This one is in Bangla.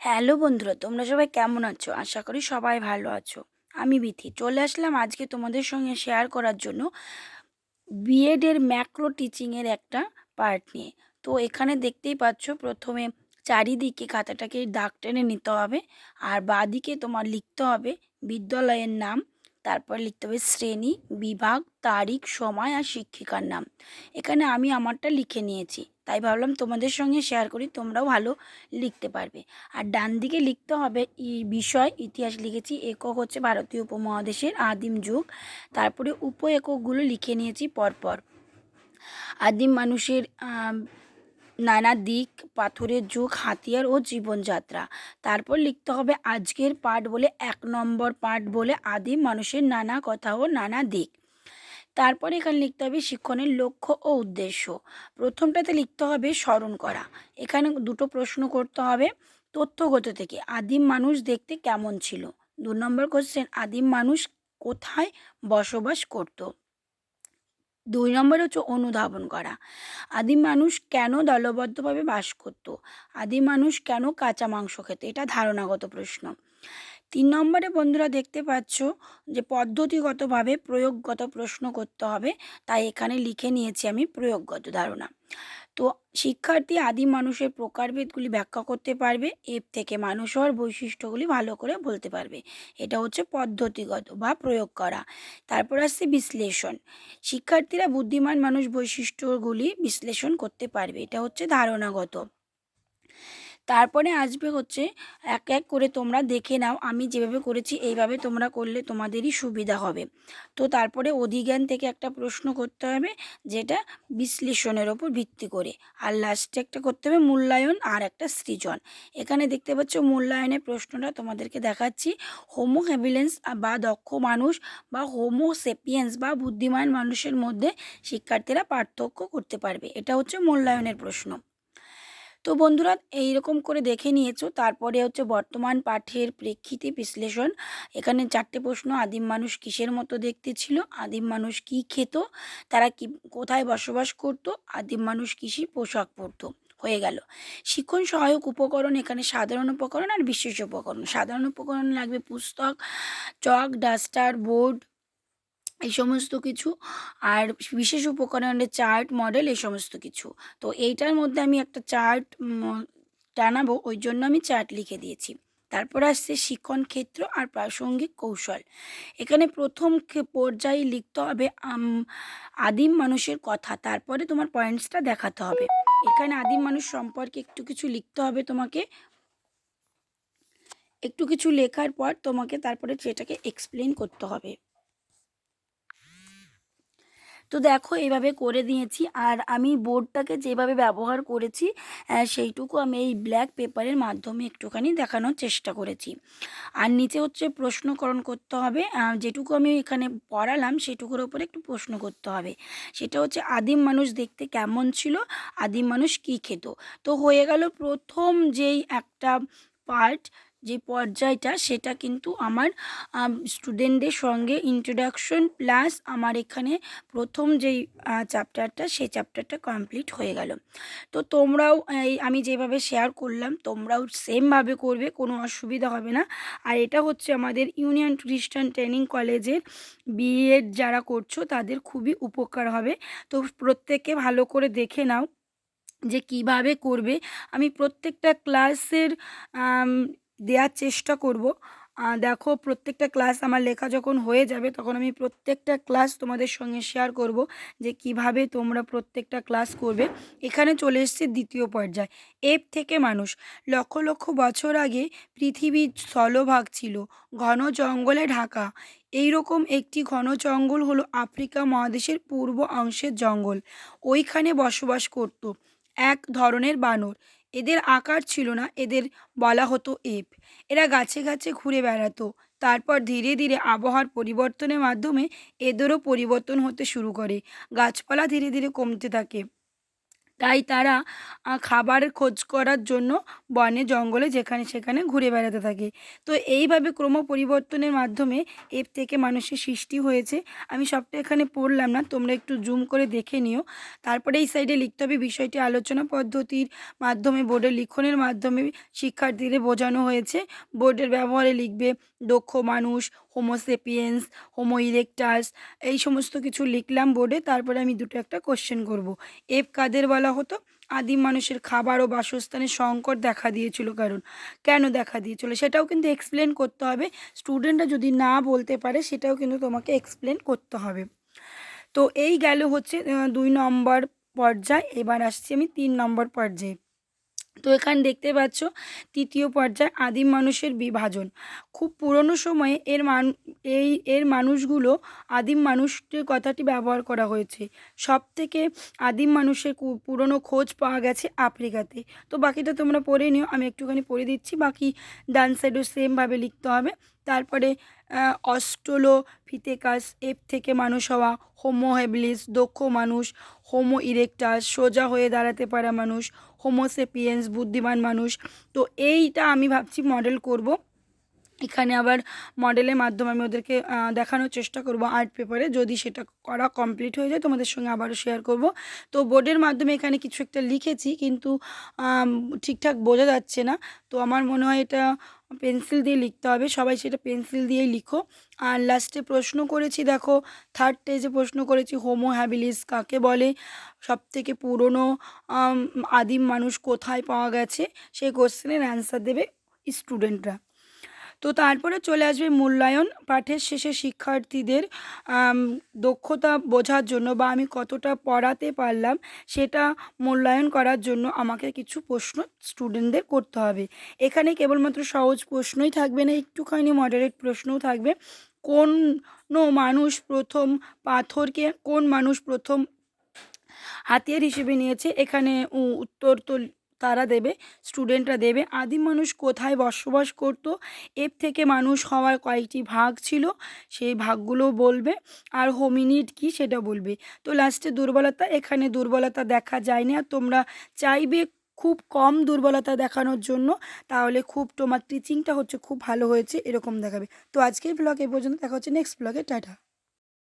হ্যালো বন্ধুরা, তোমরা সবাই কেমন আছো? আশা করি সবাই ভালো আছো। আমি বিথি। চলে আসলাম আজকে তোমাদের সঙ্গে শেয়ার করার জন্য বিএডের ম্যাক্রো টিচিংয়ের একটা পার্ট নিয়ে। তো এখানে দেখতেই পাচ্ছ, প্রথমে চারিদিকে খাতাটাকে দাগ টেনে নিতে হবে আর বাঁদিকে তোমার লিখতে হবে বিদ্যালয়ের নাম, তারপর লিখতে হবে শ্রেণি, বিভাগ, তারিখ, সময় আর শিক্ষিকার নাম। এখানে আমি আমারটা লিখে নিয়েছি। তাই ভাবলাম তোমাদের সঙ্গে শেয়ার করি, তোমরাও ভালো লিখতে পারবে। আর ডান দিকে লিখতে হবে বিষয়, ইতিহাস লিখেছি, একক হচ্ছে ভারতীয় উপমহাদেশের আদিম যুগ। তারপরে উপ এককগুলো লিখে নিয়েছি পরপর। আদিম মানুষের নানা দিক, পাথরের যুগ, হাতিয়ার ও জীবনযাত্রা। তারপর লিখতে হবে আজকের পাঠ বলে এক নম্বর পাঠ বলে আদিম মানুষের নানা কথা ও নানা দিক। তারপরে এখানে লিখতে হবে শিক্ষণের লক্ষ্য ও উদ্দেশ্য। প্রথমটাতে লিখতে হবে স্মরণ করা। এখানে দুটো প্রশ্ন করতে হবে। তথ্যগত থেকে, আদিম মানুষ দেখতে কেমন ছিল? দু নম্বর কোশ্চেন আদিম মানুষ কোথায় বসবাস করতো? দুই নম্বর হচ্ছে অনুধাবন করা। আদিম মানুষ কেন দলবদ্ধভাবে বাস করত? আদিম মানুষ কেন কাঁচা মাংস খেত? এটা ধারণাগত প্রশ্ন। তিন নম্বরে বন্ধুরা দেখতে পাচ্ছ যে পদ্ধতিগতভাবে প্রয়োগগত প্রশ্ন করতে হবে। তাই এখানে লিখে নিয়েছি আমি প্রয়োগগত ধারণা। তো শিক্ষার্থী আদিম মানুষের প্রকারভেদগুলি ব্যাখ্যা করতে পারবে, এর থেকে মানুষ হওয়ার বৈশিষ্ট্যগুলি ভালো করে বলতে পারবে। এটা হচ্ছে পদ্ধতিগত বা প্রয়োগ করা। তারপর আসছে বিশ্লেষণ। শিক্ষার্থীরা বুদ্ধিমান মানুষ বৈশিষ্ট্যগুলি বিশ্লেষণ করতে পারবে। এটা হচ্ছে ধারণাগত। তারপরে আসবে হচ্ছে এক এক করে তোমরা দেখে নাও। আমি যেভাবে করেছি, এইভাবে তোমরা করলে তোমাদেরই সুবিধা হবে। তো তারপরে অধিজ্ঞান থেকে একটা প্রশ্ন করতে হবে, যেটা বিশ্লেষণের ওপর ভিত্তি করে। আর লাস্টে একটা করতে হবে, মূল্যায়ন আর একটা সৃজন। এখানে দেখতে পাচ্ছ মূল্যায়নের প্রশ্নটা তোমাদেরকে দেখাচ্ছি। হোমো হ্যাভিলেন্স বা দক্ষ মানুষ বা হোমো সেপিয়েন্স বা বুদ্ধিমান মানুষের মধ্যে শিক্ষার্থীরা পার্থক্য করতে পারবে। এটা হচ্ছে মূল্যায়নের প্রশ্ন। তো বন্ধুরা, এইরকম করে দেখে নিয়েছো। তারপরে হচ্ছে বর্তমান পাঠের প্রেক্ষিতে বিশ্লেষণ। এখানে চারটে প্রশ্ন, আদিম মানুষ কিসের মতো দেখতে ছিল? আদিম মানুষ কি খেত? তারা কি, কোথায় বসবাস করত? আদিম মানুষ কৃষি পোশাক পরতো। হয়ে গেল। শিক্ষণ সহায়ক উপকরণ এখানে সাধারণ উপকরণ আর বিশেষ উপকরণ। সাধারণ উপকরণ লাগবে পুস্তক, চক, ডাস্টার, বোর্ড এই সমস্ত কিছু। আর বিশেষ উপকরণের চার্ট মডেল, এই সমস্ত কিছু। তো এইটার মধ্যে আমি একটা চার্ট টানাবো, ওই জন্য আমি চার্ট লিখে দিয়েছি। তারপর আসছে শিক্ষণ ক্ষেত্র আর প্রাসঙ্গিক কৌশল। এখানে প্রথম পর্যায়ে লিখতে হবে আদিম মানুষের কথা। তারপরে তোমার পয়েন্টসটা দেখাতে হবে। এখানে আদিম মানুষ সম্পর্কে একটু কিছু লিখতে হবে তোমাকে। একটু কিছু লেখার পর তোমাকে তারপরে সেটাকে এক্সপ্লেন করতে হবে। তো দেখো এইভাবে করে দিয়েছি। আর আমি বোর্ডটাকে যেভাবে ব্যবহার করেছি সেইটুকু আমি এই ব্ল্যাক পেপারের মাধ্যমে একটুখানি দেখানোর চেষ্টা করেছি। আর নিচে হচ্ছে প্রশ্নকরণ করতে হবে। যেটুকু আমি এখানে পড়ালাম, সেটুকুর ওপরে একটু প্রশ্ন করতে হবে। সেটা হচ্ছে, আদিম মানুষ দেখতে কেমন ছিল? আদিম মানুষ কী খেত? তো হয়ে গেল প্রথম যেই একটা পার্ট যে পর্যায়টা সেটা কিন্তু আমার স্টুডেন্টদের সঙ্গে ইন্ট্রোডাকশন প্লাস আমার এখানে প্রথম যেই চ্যাপ্টারটা সেই চ্যাপ্টারটা কমপ্লিট হয়ে গেল। তো তোমরাও আমি যেভাবে শেয়ার করলাম, তোমরাও সেমভাবে করবে, কোনো অসুবিধা হবে না। আর এটা হচ্ছে আমাদের ইউনিয়ন খ্রিস্টান ট্রেনিং কলেজের বিএড যারা করছ, তাদের খুবই উপকার হবে। তো প্রত্যেকে ভালো করে দেখে নাও যে কীভাবে করবে। আমি প্রত্যেকটা ক্লাসের দেওয়ার চেষ্টা করব। দেখো প্রত্যেকটা ক্লাস আমার লেখা যখন হয়ে যাবে, তখন আমি প্রত্যেকটা ক্লাস তোমাদের সঙ্গে শেয়ার করব যে কীভাবে তোমরা প্রত্যেকটা ক্লাস করবে। এখানে চলে এসেছে দ্বিতীয় পর্যায় এপ থেকে মানুষ। লক্ষ লক্ষ বছর আগে পৃথিবী স্থলভাগ ছিল, ঘন জঙ্গলে ঢাকা। এই রকম একটি ঘন জঙ্গল হলো আফ্রিকা মহাদেশের পূর্ব অংশের জঙ্গল। ওইখানে বসবাস করত এক ধরনের বানর। এদের আকার ছিল না, এদের বলা হতো এপ। এরা গাছে গাছে ঘুরে বেড়াতো, তারপর ধীরে ধীরে আবহাওয়ার পরিবর্তনের মাধ্যমে এদেরও পরিবর্তন হতে শুরু করে। গাছপালা ধীরে ধীরে কমতে থাকে। তাই তারা আহ, খাবারের খোঁজ করার জন্য বনে জঙ্গলে যেখানে সেখানে ঘুরে বেড়াতে থাকে। তো এইভাবে ক্রম পরিবর্তনের মাধ্যমে এর থেকে মানুষের সৃষ্টি হয়েছে। আমি সবটা এখানে পড়লাম না তোমরা একটু জুম করে দেখে নিও। তারপরে এই সাইডে লিখতে হবে বিষয়টি আলোচনা পদ্ধতির মাধ্যমে বোর্ডের লিখনের মাধ্যমে শিক্ষার্থীদের বোঝানো হয়েছে। বোর্ডের ব্যবহারে লিখবে দক্ষ মানুষ হোমোসেপিয়েন্স হোমো ইরেকটাস এই সমস্ত কিছু লিখলাম বোর্ডে। তারপরে আমি দুটো একটা কোশ্চেন করব। এফ কাদের বলা হতো। আদিম মানুষের খাবার ও বাসস্থানের সংকট দেখা দিয়েছিল কারণ। কেন দেখা দিয়েছিল? সেটাও কিন্তু এক্সপ্লেন করতে হবে। স্টুডেন্টরা যদি না বলতে পারে, সেটাও কিন্তু তোমাকে এক্সপ্লেন করতে হবে। তো এই গেল হচ্ছে দুই নম্বর পর্যায়। এবার আসছি আমি তিন নম্বর পর্যায়ে। তো এখানে দেখতে পাচ্ছ তৃতীয় পর্যায়ে আদিম মানুষের বিভাজন। খুব পুরনো সময়ে এর মান, এই এর মানুষগুলো আদিম মানুষের কথাটি ব্যবহার করা হয়েছে। সব থেকে আদিম মানুষের পুরনো খোঁজ পাওয়া গেছে আফ্রিকাতে। তো বাকিটা তোমরা পড়ে নিও, আমি একটুখানি পড়ে দিচ্ছি, বাকি ডান সাইডও সেমভাবে লিখতে হবে। তারপরে অস্ট্রোলো ফিতেকাস এপ থেকে মানুষ হওয়া, হোমো হেবলিস, দক্ষ মানুষ, হোমো ইরেকটাস, সোজা হয়ে দাঁড়াতে পারা মানুষ হোমোসেপিয়েন্স বুদ্ধিমান মানুষ। তো এইটা আমি ভাবছি মডেল করব। এখানে আবার মডেলের মাধ্যমে আমি ওদেরকে দেখানোর চেষ্টা করব আর্ট পেপারে যদি সেটা করা কমপ্লিট হয়ে যায়, তোমাদের সঙ্গে আবারও শেয়ার করব। তো বোর্ডের মাধ্যমে এখানে কিছু একটা লিখেছি, কিন্তু ঠিকঠাক বোঝা যাচ্ছে না। তো আমার মনে হয় এটা পেন্সিল দিয়ে লিখতে হবে। সবাই সেটা পেন্সিল দিয়েই লিখো। আর লাস্টে প্রশ্ন করেছি, দেখো থার্ড পেজে প্রশ্ন করেছি হোমো হ্যাবিলিস কাকে বলে? সব থেকে পুরনো আদিম মানুষ কোথায় পাওয়া গেছে? সেই কোশ্চেনের অ্যান্সার দেবে স্টুডেন্টরা তো তারপরে চলে আসবে মূল্যায়ন পাঠের শেষে শিক্ষার্থীদের দক্ষতা বোঝার জন্য বা আমি কতটা পড়াতে পারলাম সেটা মূল্যায়ন করার জন্য আমাকে কিছু প্রশ্ন স্টুডেন্টদের করতে হবে। এখানে কেবলমাত্র সহজ প্রশ্নই থাকবে না, একটুখানি মডারেট প্রশ্নও থাকবে। কোন মানুষ প্রথম পাথরকে, কোন মানুষ প্রথম হাতিয়ার হিসেবে নিয়েছে? এখানে উত্তর তো তারা দেবে স্টুডেন্টরা দেবে। আদিম মানুষ কোথায় বসবাস করত? এর থেকে মানুষ হওয়ার কয়েকটি ভাগ ছিল, সেই ভাগগুলো বলবে। আর হোমিনিট কি সেটা বলবে। তো লাস্টে দুর্বলতা, এখানে দুর্বলতা দেখা যায় না তোমরা চাইবে খুব কম দুর্বলতা দেখানোর জন্য, তাহলে খুব তোমার টিচিংটা হচ্ছে খুব ভালো হয়েছে, এরকম দেখাবে। তো আজকের ব্লগ এই পর্যন্ত দেখা হচ্ছে নেক্সট ব্লগে টাটা।